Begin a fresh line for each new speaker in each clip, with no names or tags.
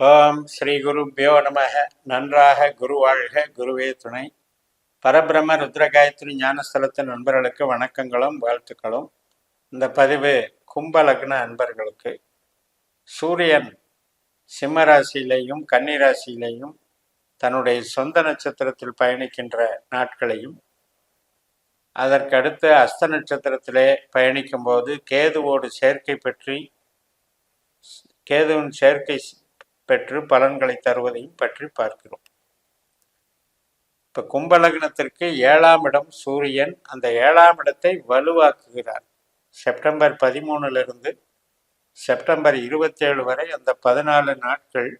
ஓம் ஸ்ரீ குருப்பியோ நமக. நன்றாக குரு வாழ்க. குருவே துணை. பரபிரம ருத்ரகாயத்ரி ஞானஸ்தலத்தின் நண்பர்களுக்கு வணக்கங்களும் வாழ்த்துக்களும். இந்த பதிவு கும்ப லக்ன நண்பர்களுக்கு சூரியன் சிம்மராசியிலையும் கன்னிராசியிலையும் கன்னி ராசியிலையும் தன்னுடைய சொந்த நட்சத்திரத்தில் பயணிக்கின்ற நாட்களையும் அதற்கடுத்து அஸ்த நட்சத்திரத்திலே பயணிக்கும்போது கேதுவோடு சேர்க்கை பற்றி கேதுவின் சேர்க்கை பெற்று பலன்களை தருவதையும் பற்றி பார்க்கிறோம். இப்ப கும்பலக்னத்திற்கு ஏழாம் இடம் சூரியன். அந்த ஏழாம் இடத்தை வலுவாக்குகிறார். செப்டம்பர் பதிமூணுலேருந்து செப்டம்பர் இருபத்தி ஏழு வரை அந்த பதினாலு நாட்கள்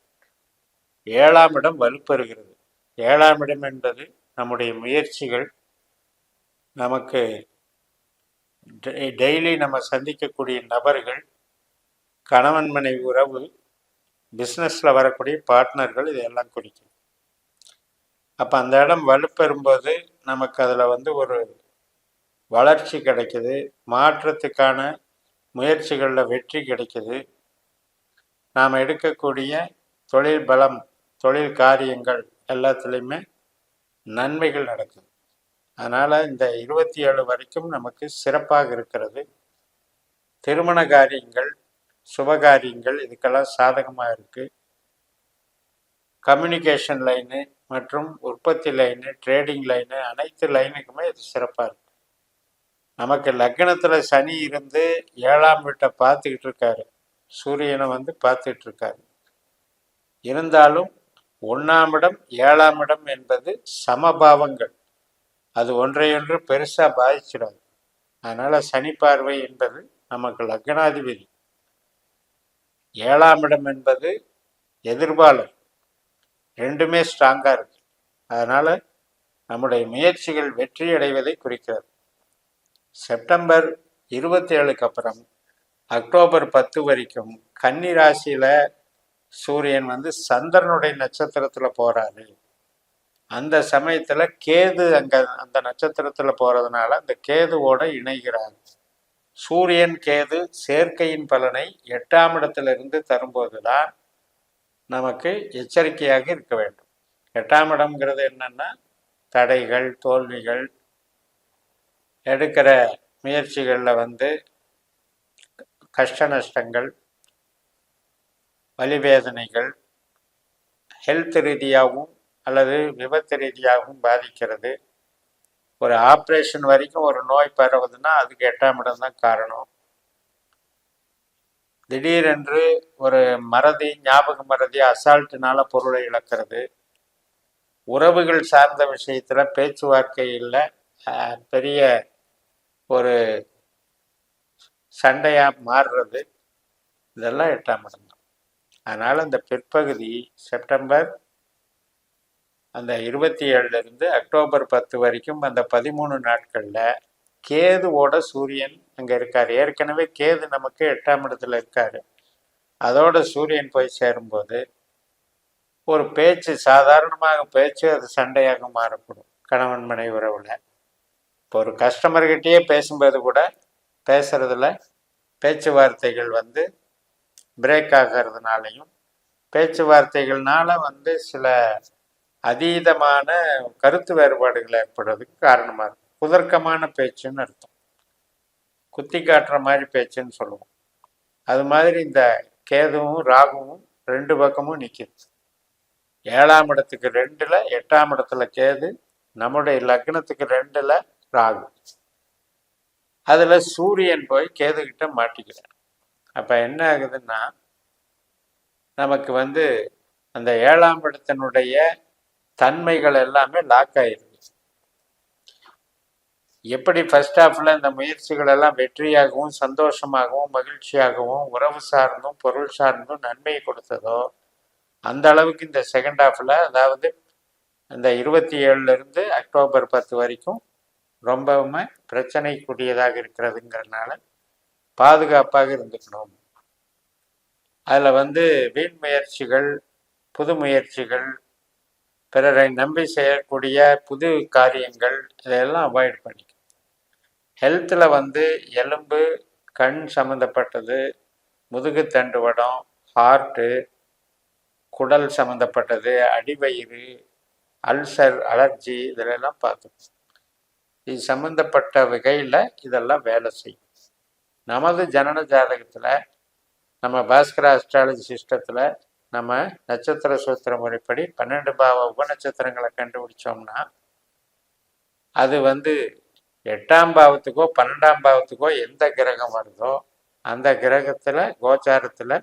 ஏழாம் இடம் வலுப்பெறுகிறது. ஏழாம் இடம் என்பது நம்முடைய முயற்சிகள். நமக்கு டெய்லி நம்ம சந்திக்கக்கூடிய நபர்கள் கணவன் மனைவி உறவு பிஸ்னஸில் வரக்கூடிய பார்ட்னர்கள் இதெல்லாம் குறிக்கும். அப்போ அந்த இடம் வலுப்பெறும்போது நமக்கு அதில் வந்து ஒரு வளர்ச்சி கிடைக்குது மாற்றத்துக்கான முயற்சிகளில் வெற்றி கிடைக்குது. நாம் எடுக்கக்கூடிய தொழில் பலம் தொழில் காரியங்கள் எல்லாத்துலேயுமே நன்மைகள் நடக்குது. அதனால் இந்த இருபத்தி ஏழு வரைக்கும் நமக்கு சிறப்பாக இருக்கிறது. திருமண காரியங்கள் சுபகாரியங்கள் இதுக்கெல்லாம் சாதகமாக இருக்குது கம்யூனிகேஷன் லைனு மற்றும் உற்பத்தி லைனு ட்ரேடிங் லைனு அனைத்து லைனுக்குமே இது சிறப்பாக இருக்குது நமக்கு லக்னத்தில் சனி இருந்து ஏழாம் வீட்டை பார்த்துக்கிட்டு இருக்காரு. சூரியனை வந்து பார்த்துட்டு இருக்காரு. இருந்தாலும் ஒன்றாம் இடம் ஏழாம் இடம் என்பது சமபாவங்கள். அது ஒன்றையொன்று பெருசாக பாதிச்சிடாது. அதனால் சனி பார்வை என்பது நமக்கு லக்னாதிபதி. ஏழாம் இடம் என்பது எதிர்பாளர் ரெண்டுமே ஸ்ட்ராங்காக இருக்கு. அதனால் நம்முடைய முயற்சிகள் வெற்றி அடைவதை குறிக்கிறது. செப்டம்பர் இருபத்தி ஏழுக்கு அப்புறம் அக்டோபர் பத்து வரைக்கும் கன்னி ராசியில் சூரியன் வந்து சந்திரனுடைய நட்சத்திரத்தில் போகிறாரு அந்த சமயத்தில் கேது அங்கே அந்த நட்சத்திரத்தில் போகிறதுனால அந்த கேதுவோட இணைகிறார். சூரியன் கேது சேர்க்கையின் பலனை எட்டாம் இடத்திலிருந்து தரும்போது தான் நமக்கு எச்சரிக்கையாக இருக்க வேண்டும். எட்டாம் இடம்ங்கிறது என்னன்னா தடைகள் தோல்விகள் எடுக்கிற முயற்சிகளில் வந்து கஷ்ட நஷ்டங்கள் வலிவேதனைகள் ஹெல்த் ரீதியாகவும் அல்லது விபத்து ரீதியாகவும் பாதிக்கிறது. ஒரு ஆப்ரேஷன் வரைக்கும் ஒரு நோய் பரவுதுன்னா அதுக்கு எட்டாம் இடம் தான் காரணம். திடீரென்று ஒரு மறதி ஞாபக மறதி அசால்ட்டுனால பொருளை இழக்கிறது. உறவுகள் சார்ந்த விஷயத்துல பேச்சுவார்த்தையில் பெரிய ஒரு சண்டையா மாறுறது. இதெல்லாம் எட்டாம் இடம் தான். அதனால் இந்த பிற்பகுதி செப்டம்பர் அந்த இருபத்தி ஏழுலேருந்து அக்டோபர் பத்து வரைக்கும் அந்த பதிமூணு நாட்களில் கேதுவோட சூரியன் அங்கே இருக்கார். ஏற்கனவே கேது நமக்கு எட்டாம் இடத்துல இருக்கார். அதோட சூரியன் போய் சேரும்போது ஒரு பேச்சு சாதாரணமாக பேச்சு அது சண்டையாக மாறப்படும் கணவன் மனைவி உறவில். இப்போ ஒரு கஸ்டமர்கிட்டயே பேசும்போது கூட பேசுறதுல பேச்சுவார்த்தைகள் வந்து பிரேக் ஆகிறதுனாலையும் பேச்சுவார்த்தைகள்னால வந்து சில அதீதமான கருத்து வேறுபாடுகள் ஏற்படுறதுக்கு காரணமாக இருக்கும் குதர்க்கமான பேச்சுன்னு அர்த்தம். குத்தி காட்டுற மாதிரி பேச்சுன்னு சொல்லுவோம். அது மாதிரி இந்த கேதுவும் ராகுவும் ரெண்டு பக்கமும் நிற்கிது ஏழாம் இடத்துக்கு ரெண்டில் எட்டாம் இடத்துல கேது நம்முடைய லக்னத்துக்கு ரெண்டில் ராகு. அதில் சூரியன் போய் கேதுகிட்ட மாட்டிக்கிறார். அப்போ என்ன ஆகுதுன்னா நமக்கு வந்து அந்த ஏழாம் இடத்தினுடைய தன்மைகள் எல்லாமே லாக் ஆயிருக்கு எப்படி ஃபர்ஸ்ட் ஹாஃப்ல இந்த முயற்சிகள் எல்லாம் வெற்றியாகவும் சந்தோஷமாகவும் மகிழ்ச்சியாகவும் உறவு சார்ந்தும் பொருள் சார்ந்தும் நன்மையை கொடுத்ததோ அந்த அளவுக்கு இந்த செகண்ட் ஹாஃப்ல அதாவது இந்த இருபத்தி ஏழுல இருந்து அக்டோபர் பத்து வரைக்கும் ரொம்பவுமே பிரச்சனைக்குரியதாக இருக்கிறதுங்கிறதுனால பாதுகாப்பாக இருந்துக்கணும். அதில் வந்து வீண் முயற்சிகள் புது முயற்சிகள் பிறரை நம்பி செய்யக்கூடிய புது காரியங்கள் இதையெல்லாம் அவாய்ட் பண்ணிக்கணும் ஹெல்த்தில் வந்து எலும்பு கண் சம்மந்தப்பட்டது முதுகு தண்டுவடம் ஹார்ட்டு குடல் சம்மந்தப்பட்டது அடிவயிறு அல்சர் அலர்ஜி இதிலெல்லாம் பார்த்தோம் இது சம்மந்தப்பட்ட வகையில் இதெல்லாம் வேலை செய்யும். நமது ஜனன ஜாதகத்தில் நம்ம பாஸ்கர அஸ்ட்ராலஜி சிஸ்டத்தில் நம்ம நட்சத்திர சூத்திர முறைப்படி பன்னெண்டு பாவ உபநட்சத்திரங்களை கண்டுபிடிச்சோம்னா அது வந்து எட்டாம் பாவத்துக்கோ பன்னெண்டாம் பாவத்துக்கோ எந்த கிரகம் வருதோ அந்த கிரகத்தில் கோச்சாரத்தில்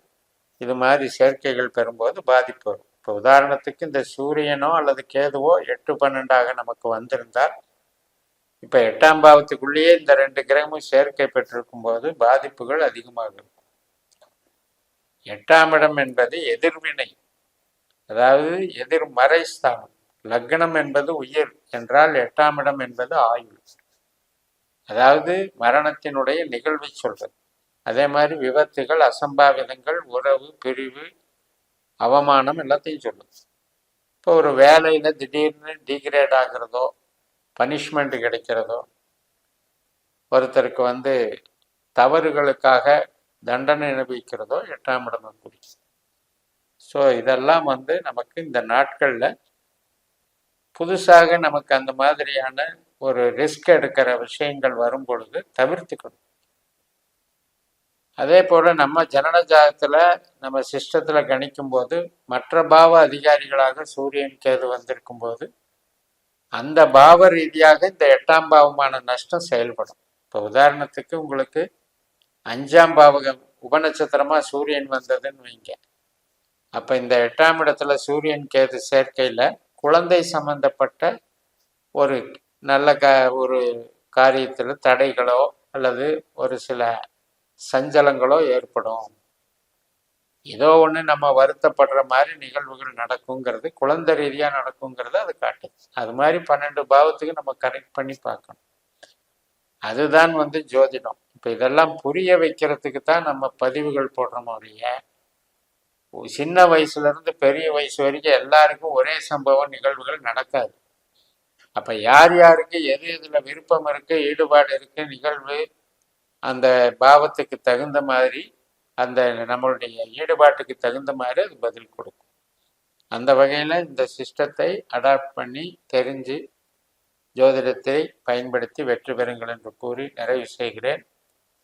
இது மாதிரி சேர்க்கைகள் பெறும்போது பாதிப்பு வரும். இப்போ உதாரணத்துக்கு இந்த சூரியனோ அல்லது கேதுவோ எட்டு பன்னெண்டாக நமக்கு வந்திருந்தால் இப்போ எட்டாம் பாவத்துக்குள்ளேயே இந்த ரெண்டு கிரகமும் சேர்க்கை பெற்றிருக்கும் போது பாதிப்புகள் அதிகமாக இருக்கும். எட்டாம் இடம் என்பது எதிர்வினை. அதாவது எதிர்மறை ஸ்தானம். லக்னம் என்பது உயிர் என்றால் எட்டாம் இடம் என்பது ஆயுள். அதாவது மரணத்தினுடைய நிகழ்வை சொல்றது. அதே மாதிரி விபத்துகள் அசம்பாவிதங்கள் உறவு பிரிவு அவமானம் எல்லாத்தையும் சொல்லுது இப்போ ஒரு வேலையில் திடீர்னு டிகிரேட் ஆகிறதோ பனிஷ்மெண்ட் கிடைக்கிறதோ ஒருத்தருக்கு வந்து தவறுகளுக்காக தண்டனை அனுபவிக்கிறதோ எட்டாம் இடமும் குறிக்கும் ஸோ இதெல்லாம் வந்து நமக்கு இந்த நாட்களில் புதுசாக நமக்கு அந்த மாதிரியான ஒரு ரிஸ்க் எடுக்கிற விஷயங்கள் வரும் பொழுது தவிர்த்துக்கணும். அதே போல் நம்ம ஜனன ஜாதகத்தில் நம்ம சிஸ்டத்தில் கணிக்கும் போது மற்ற பாவ அதிகாரிகளாக சூரியன் கேது வந்திருக்கும் போது அந்த பாவ ரீதியாக இந்த எட்டாம் பாவமான நஷ்டம் செயல்படும். இப்போ உதாரணத்துக்கு உங்களுக்கு அஞ்சாம் பாவகம் உபநட்சத்திரமா சூரியன் வந்ததுன்னு வைங்க. அப்போ இந்த எட்டாம் இடத்துல சூரியன் கேது சேர்க்கையில் குழந்தை சம்பந்தப்பட்ட ஒரு நல்ல க ஒரு காரியத்தில் தடைகளோ அல்லது ஒரு சில சஞ்சலங்களோ ஏற்படும். ஏதோ ஒன்று நம்ம வருத்தப்படுற மாதிரி நிகழ்வுகள் நடக்குங்கிறது குழந்தை ரீதியாக நடக்குங்கிறது அது காட்டுது அது மாதிரி பன்னெண்டு பாவத்துக்கு நம்ம கரெக்ட் பண்ணி பார்க்கணும். அதுதான் வந்து ஜோதிடம். இப்போ இதெல்லாம் புரிய வைக்கிறதுக்கு தான் நம்ம பதிவுகள் போடுறோம் ஒழிய சின்ன வயசுல இருந்து பெரிய வயசு வரைக்கும் எல்லாருக்கும் ஒரே சம்பவம் நிகழ்வுகள் நடக்காது. அப்ப யார் யாருக்கு எது எதுல விருப்பம் இருக்கு ஈடுபாடு இருக்கு நிகழ்வு அந்த பாவத்துக்கு தகுந்த மாதிரி அந்த நம்மளுடைய ஈடுபாட்டுக்கு தகுந்த மாதிரி அது பதில் கொடுக்கும். அந்த வகையில் இந்த சிஸ்டத்தை அடாப்ட் பண்ணி தெரிஞ்சு ஜோதிடத்தை பயன்படுத்தி வெற்றி பெறுங்கள் என்று கூறி நிறைவு செய்கிறேன்.